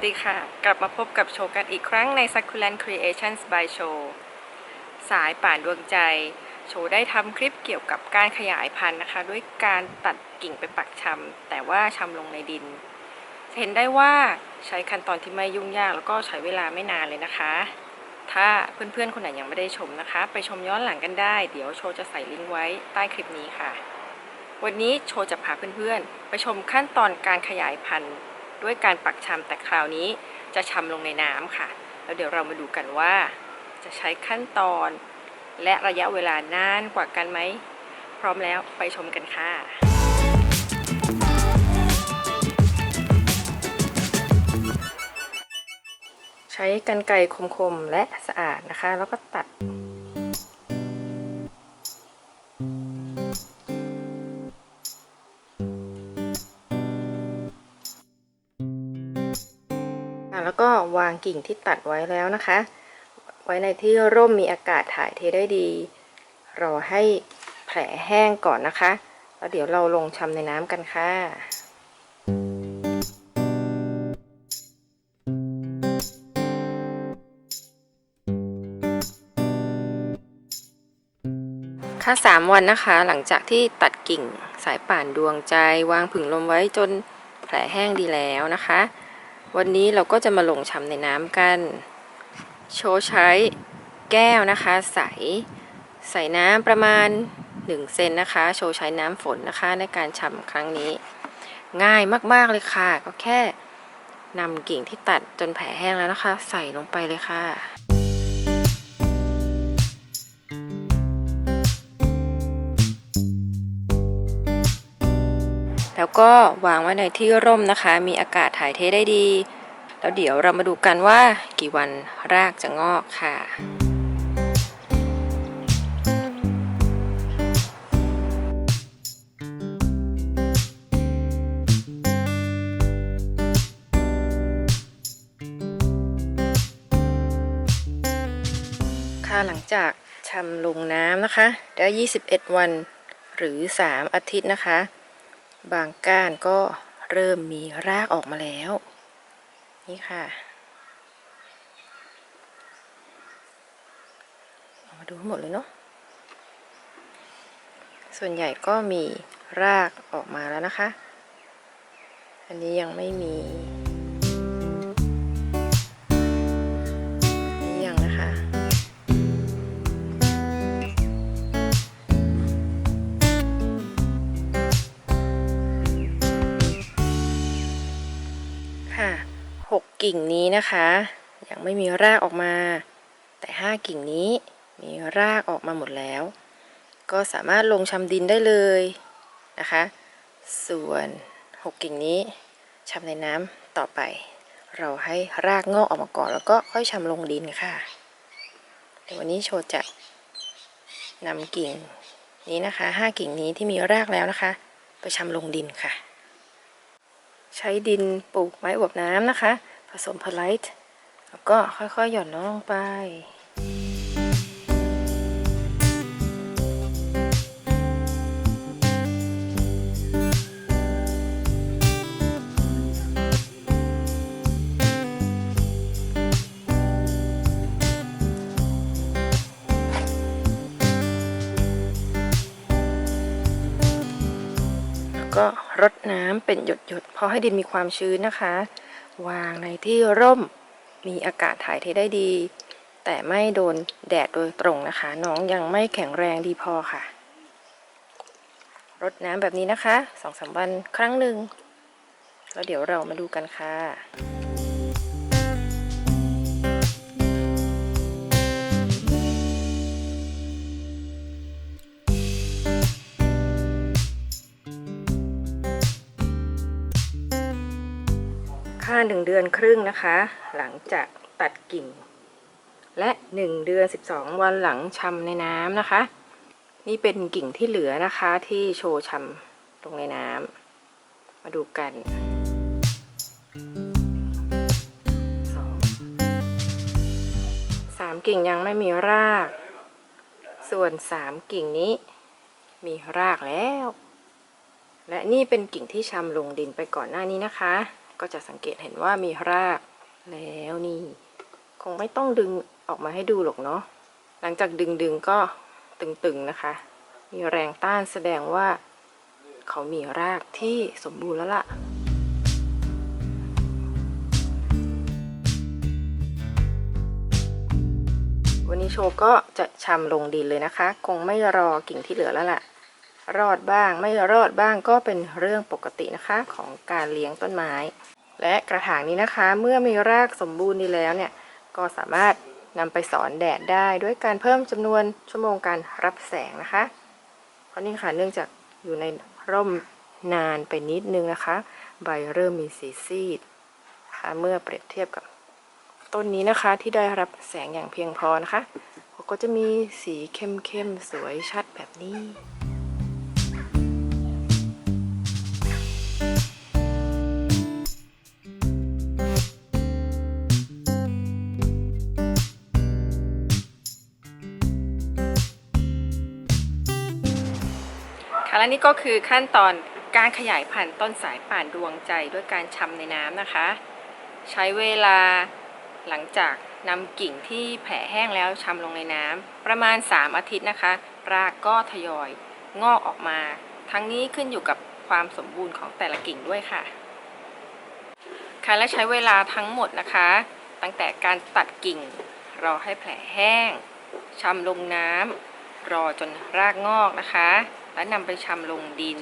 สดีค่ะ กลับมาพบกับโชว์กันอีกครั้งใน Succulent Creations by Show สายป่านดวงใจ โชว์ได้ทำคลิปเกี่ยวกับการขยายพันธุ์นะคะ ด้วยการตัดกิ่งไปปักชำแต่ว่าชำลงในดิน เห็นได้ว่าใช้ขั้นตอนที่ไม่ยุ่งยากแล้วก็ใช้เวลาไม่นานเลยนะคะ ถ้าเพื่อนๆคนไหนยังไม่ได้ชมนะคะ ไปชมย้อนหลังกันได้ เดี๋ยวโชว์จะใส่ลิงก์ไว้ใต้คลิปนี้ค่ะ วันนี้โชว์จะพาเพื่อนๆ ไปชมขั้นตอนการขยายพันธุ์ ด้วยการปักชำแต่คราวนี้จะชำลงในน้ำค่ะ แล้วเดี๋ยวเรามาดูกันว่า จะใช้ขั้นตอนและระยะเวลานานกว่ากันไหม พร้อมแล้วไปชมกันค่ะใช้กรรไกรคมๆ และสะอาดนะคะ แล้วก็ตัด แล้วก็วางกิ่งที่ตัดไว้แล้วนะคะ ไว้ในที่ร่มมีอากาศถ่ายเทได้ดี รอให้แผลแห้งก่อนนะคะ แล้วเดี๋ยวเราลงชำในน้ำกันค่ะค่ะสามวันนะคะ หลังจากที่ตัดกิ่งสายป่านดวงใจ วางผึ่งลมไว้จนแผลแห้งดีแล้วนะคะ วันนี้เราก็จะมาลงชำในน้ำกัน โชว์ใช้แก้วนะคะ ใส ใส่น้ำประมาณ 1 เซนนะคะ โชว์ใช้น้ำฝนนะคะในการชำครั้งนี้ ง่ายมากๆเลยค่ะ ก็แค่นำกิ่งที่ตัดจนแผลแห้งแล้วนะคะ ใส่ลงไปเลยค่ะ แล้วก็วางไว้ในที่ร่มนะคะ มีอากาศถ่ายเทได้ดี แล้วเดี๋ยวเรามาดูกันว่ากี่วันรากจะงอกค่ะค่ะหลังจากชำลงน้ำนะคะ ได้ 21 วันหรือ 3 อาทิตย์นะคะ บางก้านก็เริ่มมีรากออกมาแล้ว นี่ค่ะเอามาดูทั้งหมดเลยเนาะส่วนใหญ่ก็มีรากออกมาแล้วนะคะ อันนี้ยังไม่มี กิ่งนี้นะคะ ยังไม่มีรากออกมา แต่ห้ากิ่งนี้มีรากออกมาหมดแล้ว ก็สามารถลงชำดินได้เลยนะคะ ส่วนหกกิ่งนี้ชำในน้ำต่อไป เราให้รากงอกออกมาก่อน แล้วก็ค่อยชำลงดินค่ะเดี๋ยววันนี้โชว์จะนำกิ่งนี้นะคะห้ากิ่งนี้ที่มีรากแล้วนะคะ ไปชำลงดินค่ะ ใช้ดินปลูกไม้อวบน้ำนะคะ ผสมพอร์ไลท์แล้วก็ค่อยๆ หย่อนน้องลงไป แล้วก็รดน้ำเป็นหยดๆเพอให้ดินมีความชื้นนะคะ วางในที่ร่มมีอากาศถ่ายเทได้ดี แต่ไม่โดนแดดโดยตรงนะคะ น้องยังไม่แข็งแรงดีพอค่ะ รดน้ำแบบนี้นะคะสองสามวันครั้งหนึ่งแล้วเดี๋ยวเรามาดูกันค่ะ ค่าหนึ่งเดือนครึ่งนะคะ หลังจากตัดกิ่ง และหนึ่งเดือนสิบสองวันหลังชำในน้ำนะคะ นี่เป็นกิ่งที่เหลือนะคะที่โชว์ชำลงในน้ำมาดูกันสองสามกิ่งยังไม่มีราก ส่วนสามกิ่งนี้มีรากแล้ว และนี่เป็นกิ่งที่ชำลงดินไปก่อนหน้านี้นะคะ ก็จะสังเกตเห็นว่ามีรากแล้วนี่ คงไม่ต้องดึงออกมาให้ดูหรอกเนาะหลังจากดึงดึงก็ตึงๆนะคะ มีแรงต้านแสดงว่า เขามีรากที่สมบูรณ์แล้วล่ะวันนี้โชว์ก็จะชำลงดินเลยนะคะ คงไม่รอกิ่งที่เหลือแล้วล่ะ รอดบ้างไม่รอดบ้างก็เป็นเรื่องปกตินะคะของการเลี้ยงต้นไม้ และกระถางนี้นะคะ เมื่อมีรากสมบูรณ์ดีแล้วเนี่ยก็สามารถนำไปสอนแดดได้ด้วยการเพิ่มจำนวนชั่วโมงการรับแสงนะคะ เพราะนี่ค่ะเนื่องจากอยู่ในร่มนานไปนิดนึงนะคะ ใบเริ่มมีสีซีดนะคะเมื่อเปรียบเทียบกับต้นนี้นะคะที่ได้รับแสงอย่างเพียงพอนะคะก็จะมีสีเข้มๆสวยชัดแบบนี้ ค่ะและนี่ก็คือขั้นตอนการขยายพันธุ์ต้นสายป่านดวงใจด้วยการชำในน้ำนะคะ ใช้เวลาหลังจากนำกิ่งที่แผ่แห้งแล้วชำลงในน้ำประมาณ 3 อาทิตย์นะคะ รากก็ทยอยงอกออกมา ทั้งนี้ขึ้นอยู่กับความสมบูรณ์ของแต่ละกิ่งด้วยค่ะ ค่ะและใช้เวลาทั้งหมดนะคะ ตั้งแต่การตัดกิ่ง รอให้แผลแห้งชำลงน้ำรอจนรากงอกนะคะ และนำไปชำลงดิน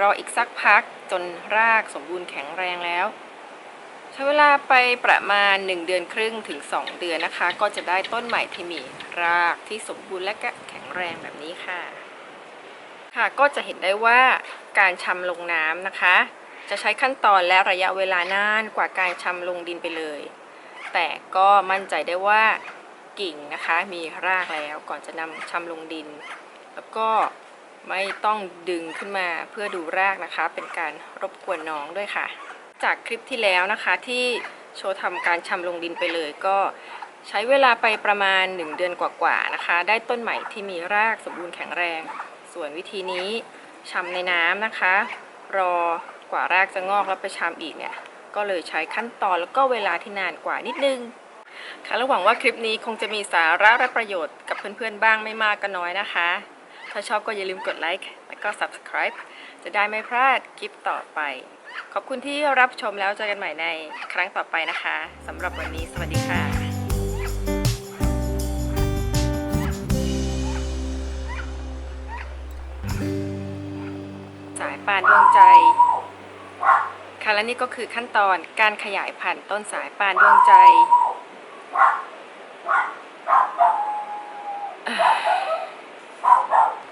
รออีกสักพักจนรากสมบูรณ์แข็งแรงแล้ว ใช้เวลาไปประมาณ 1 เดือนครึ่งถึง 2 เดือนนะคะ ก็จะได้ต้นใหม่ที่มีรากที่สมบูรณ์และก็แข็งแรงแบบนี้ค่ะ ค่ะก็จะเห็นได้ว่าการชำลงน้ำนะคะ จะใช้ขั้นตอนและระยะเวลานานกว่าการชำลงดินไปเลย แต่ก็มั่นใจได้ว่ากิ่งนะคะมีรากแล้วก่อนจะนำชำลงดิน แล้วก็ ไม่ต้องดึงขึ้นมาเพื่อดูรากนะคะ เป็นการรบกวนน้องด้วยค่ะ จากคลิปที่แล้วนะคะที่โชว์ทำการชำลงดินไปเลยก็ใช้เวลาไปประมาณ 1 เดือนกว่าๆนะคะ ได้ต้นใหม่ที่มีรากสมบูรณ์แข็งแรง ส่วนวิธีนี้ชำในน้ำนะคะ รอกว่ารากจะงอกแล้วไปชำอีกเนี่ยก็เลยใช้ขั้นตอนแล้วก็เวลาที่นานกว่านิดนึงค่ะและหวังว่าคลิปนี้คงจะมีสาระและประโยชน์กับเพื่อนๆบ้างไม่มากก็น้อยนะคะ ถ้าชอบก็อย่าลืมกดไลค์และก็ subscribe จะได้ไม่พลาดคลิปต่อไป ขอบคุณที่รับชมแล้วเจอกันใหม่ในครั้งต่อไปนะคะสำหรับวันนี้สวัสดีค่ะสายป่านดวงใจ ค่ะและนี่ก็คือขั้นตอนการขยายพันธุ์ต้นสายป่านดวงใจ